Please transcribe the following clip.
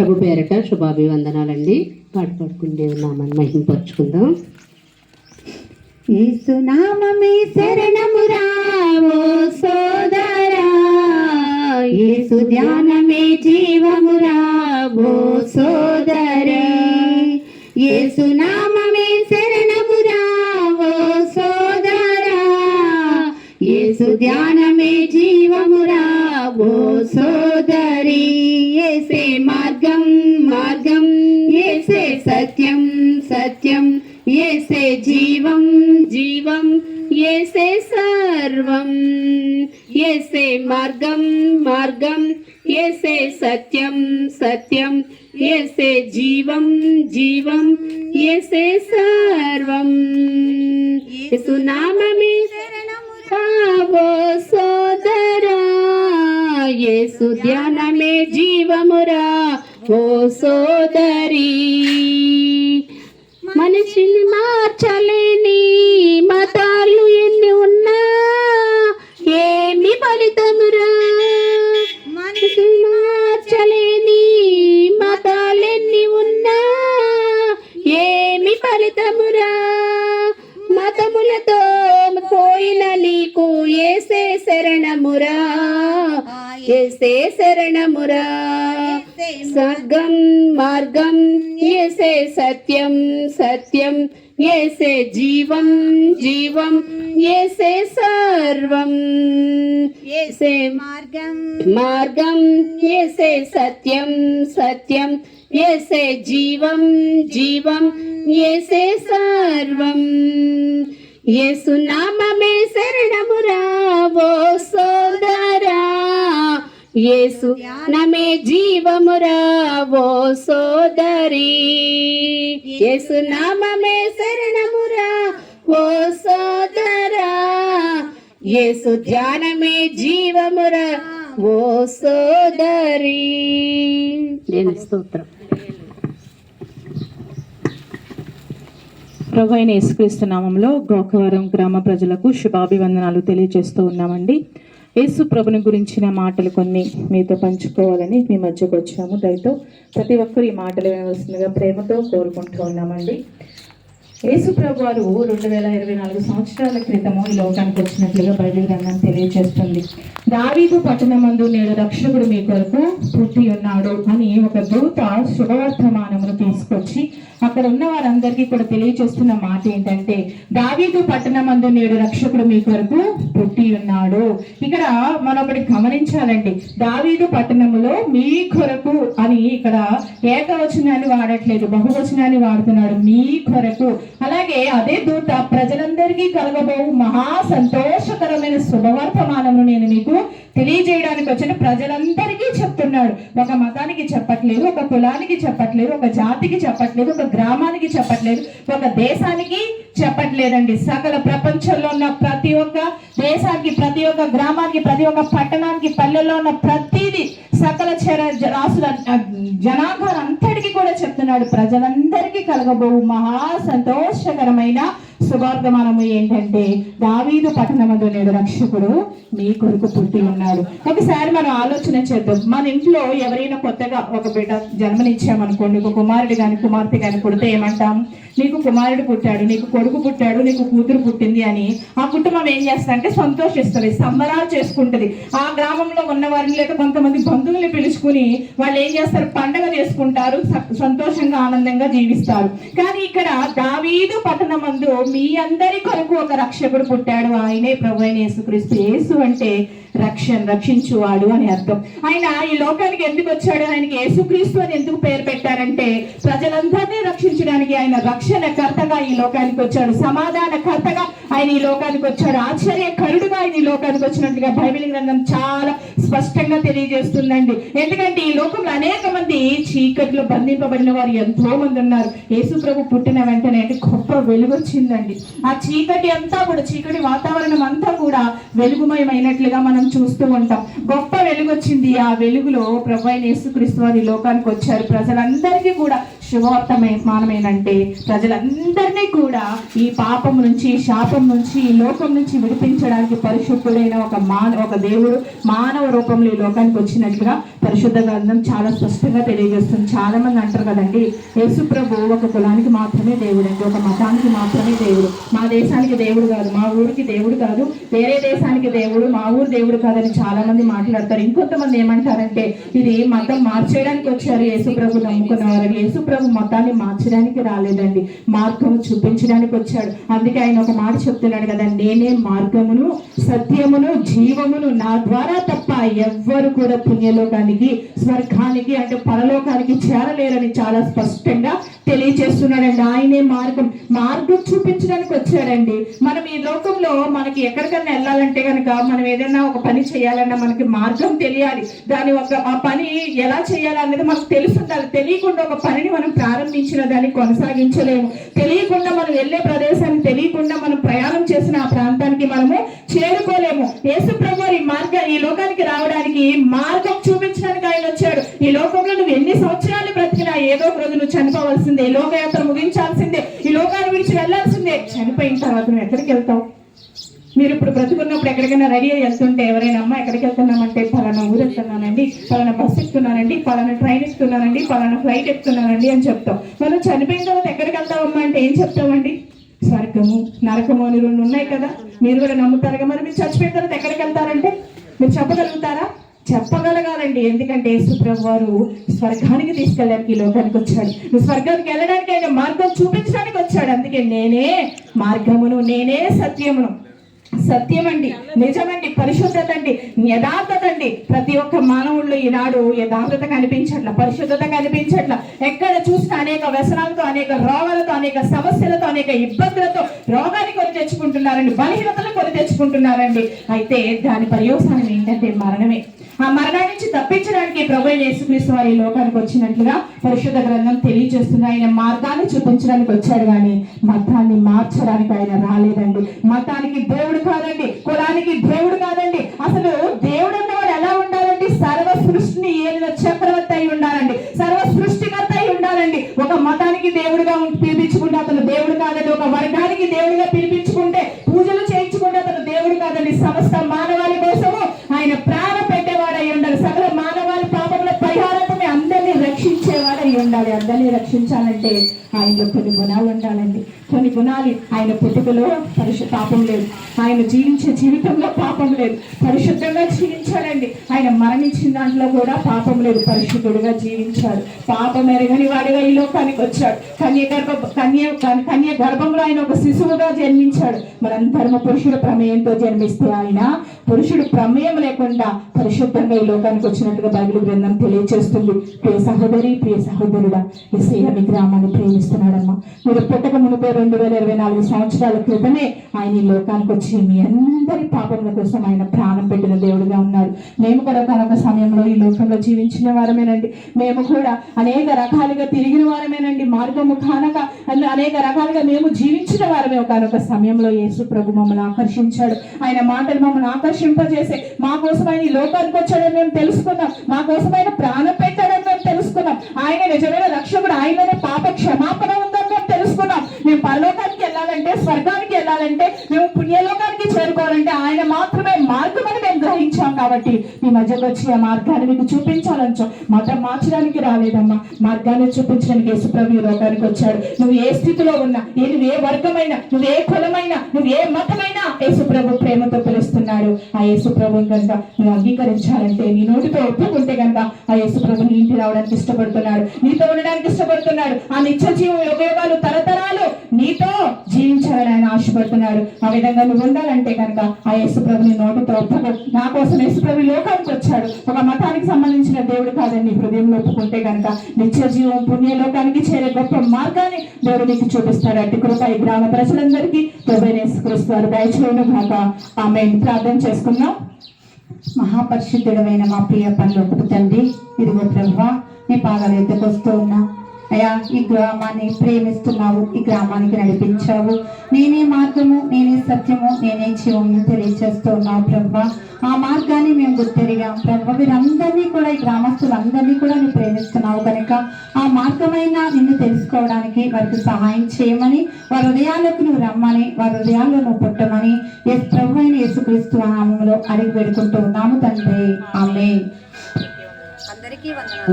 ప్రభు పేరట శుభాభివందనాలండి. పాట పాడుకుంటే ఉన్నామని మహింపరుచుకుందాం. ఏసునామమే శరణమురా ఓ సోదరా. ఏసు ధ్యానమే జీవమురా ఓ సోదరి. ఏసునామమే జీవం ఏసే సర్వం. ఏసే మార్గం మార్గం. ఏసే సత్యం సత్యం. ఏసే జీవం జీవం. ఏసే సర్వం. యేసునామమే కావో సోదరా. యేసు ధ్యానమే జీవమురా ఓ సోదరి. మనిషిని మార్చలే ఏసే శరణమురా. స్వర్గం మార్గం ఏసే సత్యం సత్యం ఏసే జీవం జీవం ఏసే సర్వం. ఏసే మార్గం. మార్గం ఏసే సత్యం సత్యం ఏసే జీవం జీవం ఏసే సర్వం. యేసు నామమే యేసు నమే జీవమురా ఓ సోదరి. యేసు నామమే శరణమురా ఓ సోదరా. యేసు ధ్యానమే జీవమురా ఓ సోదరి. నేను స్తోత్రం. ప్రభు అయిన యేసుక్రీస్తు నామంలో గోకవరం గ్రామ ప్రజలకు శుభాభివందనాలు తెలియజేస్తూ ఉన్నామండి. యేసు ప్రభుని గురించిన మాటలు కొన్ని మీతో పంచుకోవాలని మీ మధ్యకు వచ్చాము. దయతో ప్రతి ఒక్కరు ఈ మాటలు వినవలసిందిగా ప్రేమతో కోరుకుంటూ ఉన్నామండి. యేసుప్రభు వారు రెండు వేల ఇరవై నాలుగు సంవత్సరాల క్రితము ఈ లోకానికి వచ్చినట్లుగా బైబిల్ గ్రంథం తెలియజేస్తుంది. దావీదు పట్టణమందు నేడు రక్షకుడు మీ కొరకు పుట్టి ఉన్నాడు అని ఒక దూత శుభవర్తమానమును తీసుకొచ్చి అక్కడ ఉన్న వారందరికీ కూడా తెలియజేస్తున్న మాట ఏంటంటే దావీదు పట్టణమందు నేడు రక్షకుడు మీ కొరకు పుట్టి ఉన్నాడు. ఇక్కడ మనం ఒకటి గమనించాలండి దావీదు పట్టణములో మీ కొరకు అని ఇక్కడ ఏకవచనాన్ని వాడట్లేదు బహువచనాన్ని వాడుతున్నాడు మీ కొరకు. అలాగే అదే దూత ప్రజలందరికీ కలగబో మహా సంతోషకరమైన శుభవర్తమానము నేను మీకు తెలియజేయడానికి వచ్చిన ప్రజలందరికీ చెప్తున్నాడు. ఒక మతానికి చెప్పట్లేదు ఒక కులానికి చెప్పట్లేదు ఒక జాతికి చెప్పట్లేదు ఒక గ్రామానికి చెప్పట్లేదు ఒక దేశానికి చెప్పట్లేదండి. సకల ప్రపంచంలో ఉన్న ప్రతి ఒక్క దేశానికి ప్రతి ఒక్క గ్రామానికి ప్రతి ఒక్క పట్టణానికి పల్లెల్లో ఉన్న ప్రతిదీ సకల చర రాసుల జనాభానంతటికి కూడా నాడు ప్రజలందరికీ కలగబోవు మహా సంతోషకరమైన శుభార్థమానము ఏంటంటే దావీదు పట్టణమందు నేడు రక్షకుడు మీ కొరకు పుట్టి ఉన్నాడు. ఒకసారి మనం ఆలోచన చేద్దాం. మన ఇంట్లో ఎవరైనా కొత్తగా ఒక బిడ్డ జన్మనిచ్చామనుకోండి ఒక కుమారుడు కానీ కుమార్తె కానీ పుడితే ఏమంటాం? నీకు కుమారుడు పుట్టాడు నీకు కొడుకు పుట్టాడు నీకు కూతురు పుట్టింది అని ఆ కుటుంబం ఏం చేస్తారంటే సంతోషిస్తుంది సంబరాలు చేసుకుంటది. ఆ గ్రామంలో ఉన్న వారిని లేక కొంతమంది బంధువుల్ని పిలుచుకుని వాళ్ళు ఏం చేస్తారు? పండగ చేసుకుంటారు స- సంతోషంగా ఆనందంగా జీవిస్తారు. కానీ ఇక్కడ దావీదు పట్టణమందు మీ అందరి కొరకు ఒక రక్షకుడు పుట్టాడు. ఆయనే ప్రభు అయిన యేసుక్రీస్తు. యేసు అంటే రక్షణ రక్షించువాడు అని అర్థం. ఆయన ఈ లోకానికి ఎందుకు వచ్చాడు? ఆయనకి యేసుక్రీస్తు అని ఎందుకు పేరు పెట్టారంటే ప్రజలందరినీ రక్షించడానికి ఆయన రక్షణ కర్తగా ఈ లోకానికి వచ్చాడు. సమాధాన కర్తగా ఆయన ఈ లోకానికి వచ్చాడు. ఆశ్చర్యకరుడుగా ఆయన ఈ లోకానికి వచ్చినట్టుగా బైబిల్ గ్రంథం చాలా స్పష్టంగా తెలియజేస్తుందండి. ఎందుకంటే ఈ లోకంలో అనేక మంది చీకట్లో బంధింపబడిన వారు ఎంతో మంది ఉన్నారు. యేసు ప్రభు పుట్టిన వెంటనే గొప్ప వెలుగు చూడండి. ఆ చీకటి అంతా కూడా చీకటి వాతావరణం అంతా కూడా వెలుగుమయమైనట్లుగా మనం చూస్తూ ఉంటాం. గొప్ప వెలుగు వచ్చింది ఆ వెలుగులో ప్రభు అయిన యేసుక్రీస్తు వారి లోకానికి వచ్చారు. ప్రజలందరికీ కూడా శుభవర్తమానం ఏంటంటే ప్రజలందరినీ కూడా ఈ పాపం నుంచి శాపం నుంచి ఈ లోకం నుంచి విడిపించడానికి పరిశుద్ధుడైన ఒక మాన ఒక దేవుడు మానవ రూపంలో ఈ లోకానికి వచ్చినట్లుగా పరిశుద్ధ గ్రంథం చాలా స్పష్టంగా తెలియజేస్తుంది. చాలా మంది అంటారు కదండి యేసు ప్రభు ఒక కులానికి మాత్రమే దేవుడు అండి ఒక మతానికి మాత్రమే దేవుడు. మా దేశానికి దేవుడు కాదు మా ఊరికి దేవుడు కాదు వేరే దేశానికి దేవుడు మా ఊరు దేవుడు కాదని చాలా మంది మాట్లాడతారు. ఇంకొంతమంది ఏమంటారంటే ఇది మతం మార్చేయడానికి వచ్చారు యేసుప్రభు నమ్ముకున్న వారు. యేసుప్రభు ప్రభు మతాన్ని మార్చడానికి రాలేదండి. మార్గం చూపించడానికి వచ్చాడు. అందుకే ఆయన ఒక మాట చెప్తున్నాడు కదా నేనే మార్గమును సత్యమును జీవమును నా ద్వారా తప్ప ఎవ్వరు కూడా పుణ్యలోకానికి స్వర్గానికి అంటే పరలోకానికి చేరలేరని చాలా స్పష్టంగా తెలియజేస్తున్నాడండి ఆయనే మార్గం. మార్గం చూపించడానికి వచ్చాడండి. మనం ఈ లోకంలో మనకి ఎక్కడికన్నా వెళ్ళాలంటే కనుక మనం ఏదైనా ఒక పని చేయాలన్నా మనకి మార్గం తెలియాలి. దాని ఒక ఆ పని ఎలా చేయాలనేది మనకు తెలుసు తెలియకుండా ఒక పనిని మనం ప్రారంభించిన దాన్ని కొనసాగించలేము. తెలియకుండా మనం వెళ్ళే ప్రదేశాన్ని తెలియకుండా మనం ప్రయాణం చేసిన ఆ ప్రాంతానికి మనము చేరుకోలేము. యేసు ప్రభు ఈ మార్గ ఈ లోకానికి రావడానికి మార్గం చూపించడానికి ఆయన వచ్చాడు. ఈ లోకంలో నువ్వు ఎన్ని సంవత్సరాలు బ్రతికినా ఏదో ఒక రోజు నువ్వు చనిపోవాల్సిందే. ఈ లోకయాత్ర ముగించాల్సిందే. ఈ లోకాన్ని విడిచి వెళ్ళాల్సిందే. చనిపోయిన తర్వాత నువ్వు ఎక్కడికి వెళ్తావు? మీరు ఇప్పుడు బ్రతుకున్నప్పుడు ఎక్కడికైనా రెడీ అయ్యి వెళ్తుంటే ఎవరైనా అమ్మ ఎక్కడికి వెళ్తున్నామంటే పలానా ఊరు వెళ్తున్నానండి పలానా బస్సు ఎక్కుతున్నానండి పలానా ట్రైన్ ఎక్కుతున్నానండి పలానా ఫ్లైట్ ఎక్కుతున్నానండి అని చెప్తాం. మనం చనిపోయిన తర్వాత ఎక్కడికి వెళ్తామమ్మా అంటే ఏం చెప్తామండి? స్వర్గము నరకము అని రెండు ఉన్నాయి కదా మీరు కూడా నమ్ముతారుగా మరి మీరు చచ్చిపోయిన తర్వాత ఎక్కడికి వెళ్తారంటే? మీరు చెప్పగలుగుతారా? చెప్పగలగాలండి. ఎందుకంటే యేసుప్రభు వారు స్వర్గానికి తీసుకెళ్ళడానికి ఈ లోకానికి వచ్చాడు. నువ్వు స్వర్గానికి వెళ్ళడానికి ఆయన మార్గం చూపించడానికి వచ్చాడు. అందుకే నేనే మార్గమును నేనే సత్యమును. సత్యం అండి నిజమండి పరిశుద్ధత అండి యథార్థత అండి ప్రతి ఒక్క మానవుల్లో ఈనాడు యథార్థత కనిపించట్ల పరిశుద్ధత కనిపించట్ల. ఎక్కడ చూసినా అనేక వ్యసనాలతో అనేక రోగాలతో అనేక సమస్యలతో అనేక ఇబ్బందులతో రోగాన్ని కొని తెచ్చుకుంటున్నారండి బలహీనతలు కొని తెచ్చుకుంటున్నారండి. అయితే దాని పర్యవసానం ఏంటంటే మరణమే. ఆ మరణం నుంచి తప్పించడానికి ప్రభు యేసుక్రీస్తు వారి ఈ లోకానికి వచ్చినట్లుగా పరిశుద్ధ గ్రంథం తెలియజేస్తుంది ఆయన మార్గాన్ని చూపించడానికి వచ్చాడు కానీ మతాన్ని మార్చడానికి ఆయన రాలేదండి. మతానికి దేవుడు కాదండి కులానికి దేవుడు కాదండి. అసలు దేవుడు అన్నవాడు ఎలా ఉండాలండి? సర్వ సృష్టిని ఏలిన చక్రవర్తి అయి ఉండాలండి. సర్వ సృష్టికర్త అయి ఉండాలండి. ఒక మతానికి దేవుడిగా పిలిపించుకుంటే అతను దేవుడు కాదండి. ఒక వర్గానికి దేవుడిగా పిలిపి ఉండాలి. అందరినీ రక్షించాలంటే ఆయనలో కొన్ని గుణాలు ఉండాలండి. కొన్ని గుణాలు ఆయన పుట్టుకలో పరిశు పాపం లేదు. ఆయన జీవించే జీవితంలో పాపం లేదు. పరిశుద్ధంగా జీవించాలండి. ఆయన మరణించిన దాంట్లో కూడా పాపం లేదు. పరిశుద్ధుడుగా జీవించాడు. పాపం ఎరగని వాడిగా ఈ లోకానికి వచ్చాడు. కన్య గర్భ కన్య కన్య గర్భంలో ఆయన ఒక శిశువుగా జన్మించాడు. మనంతరమ పురుషుడు ప్రమేయంతో జన్మిస్తే ఆయన పురుషుడు ప్రమేయం లేకుండా పరిశుద్ధంగా ఈ లోకానికి వచ్చినట్టుగా బైబిల్ గ్రంథం తెలియజేస్తుంది ప్రియ సహోదరి ప్రియ సహోదరుడా ఈ మీ గ్రామాన్ని ప్రేమిస్తున్నాడమ్మా. మీరు పుట్టక మునిపే రెండు వేల ఇరవై నాలుగు సంవత్సరాల క్రితమే ఆయన ఈ లోకానికి వచ్చి మీ అందరి పాపముల కోసం ఆయన ప్రాణం పెట్టిన దేవుడిగా ఉన్నాడు మేము కూడా కనుక సమయంలో ఈ లోకంలో జీవించిన వారమేనండి. మేము కూడా అనేక రకాలుగా తిరిగిన వారమేనండి. మార్గము కానక అనేక రకాలుగా మేము జీవించిన వారమే. ఒకనొక సమయంలో యేసు ప్రభు మమ్మల్ని ఆకర్షించాడు. ఆయన మాటలు మమ్మల్ని ఆకర్షింపజేసే మా కోసం ఆయన ఈ లోకానికి వచ్చాడని మేము తెలుసుకున్నాం. మా కోసం ఆయన ప్రాణం పెట్టాడని మేము తెలుసుకున్నాం. ఆయన నిజమైన రక్షకుడు ఆయననే పాప క్షమాపణ ఉందని మేము పరలోకానికి వెళ్ళాలంటే స్వర్గానికి వెళ్ళాలంటే మేము పుణ్యలోకానికి చేరుకోవాలంటే ఆయన మాత్రమే మార్గం అని మేము గ్రహించాం కాబట్టి మీ మధ్యకు వచ్చి ఆ మార్గాన్ని మీకు చూపించాలని మతం మార్చడానికి రాలేదమ్మా. మార్గాన్ని చూపించడానికి యేసుప్రభు ఈ లోకానికి వచ్చాడు. నువ్వు ఏ స్థితిలో ఉన్నా ఏ నువ్వు ఏ వర్గమైనా నువ్వు ఏ కులమైనా నువ్వు ఏ మతమైనా యేసుప్రభు ప్రేమతో పిలుస్తున్నాడు. ఆ యేసుప్రభు కనుక నువ్వు అంగీకరించాలంటే నీ నోటితో ఒప్పుకుంటే కనుక ఆ యేసుప్రభు నీ ఇంటి రావడానికి ఇష్టపడుతున్నాడు. నీతో ఉండడానికి ఇష్టపడుతున్నాడు. ఆ నిత్య జీవం ఉపయోగాలు తరతర ఆశపడుతున్నాడు ఆ విధంగా నువ్వు ఉండాలంటే కనుక ఆ యేసుప్రభు నీ నోటితో ఒప్పుకో నా కోసం యేసుప్రభు లోకానికి వచ్చాడు. ఒక మతానికి సంబంధించిన దేవుడు కాదని నీ హృదయంలో ఒప్పుకుంటే కనుక నిత్య జీవం పుణ్యలోకానికి చేరే గొప్ప మార్గాన్ని దేవుడు నీకు చూపిస్తాడు. అట్టి కృప ఈ గ్రామ ప్రజలందరికీ క్రీస్తు దయచేయను కాక ఆమె ప్రార్థన చేసుకుందాం. మహాపరిశుద్ధుడమైన మా ప్రియ పనులు తండ్రి ఇదిగో ప్రభా నీ పాదాలు ఎత్తుకొస్తూ ఉన్నా. అయ్యా ఈ గ్రామాన్ని ప్రేమిస్తున్నావు ఈ గ్రామానికి నడిపించావు. నేనే మార్గము నేనే సత్యము నేనే జీవము తెలియజేస్తున్నావు ప్రభా. ఆ మార్గాన్ని మేము గుర్తెరిగాం ప్రభా. వీరందరినీ కూడా ఈ గ్రామస్తులందరినీ కూడా నువ్వు ప్రేమిస్తున్నావు కనుక ఆ మార్గమైన నిన్ను తెలుసుకోవడానికి వారికి సహాయం చేయమని వారి హృదయాలకు నువ్వు రమ్మని వారి హృదయాల్లో నువ్వు పుట్టమని ఎస్ ప్రభు అయిన యేసుక్రీస్తు నామంలో అడిగి పెడుకుంటూ ఉన్నాము తండ్రి. ఆమె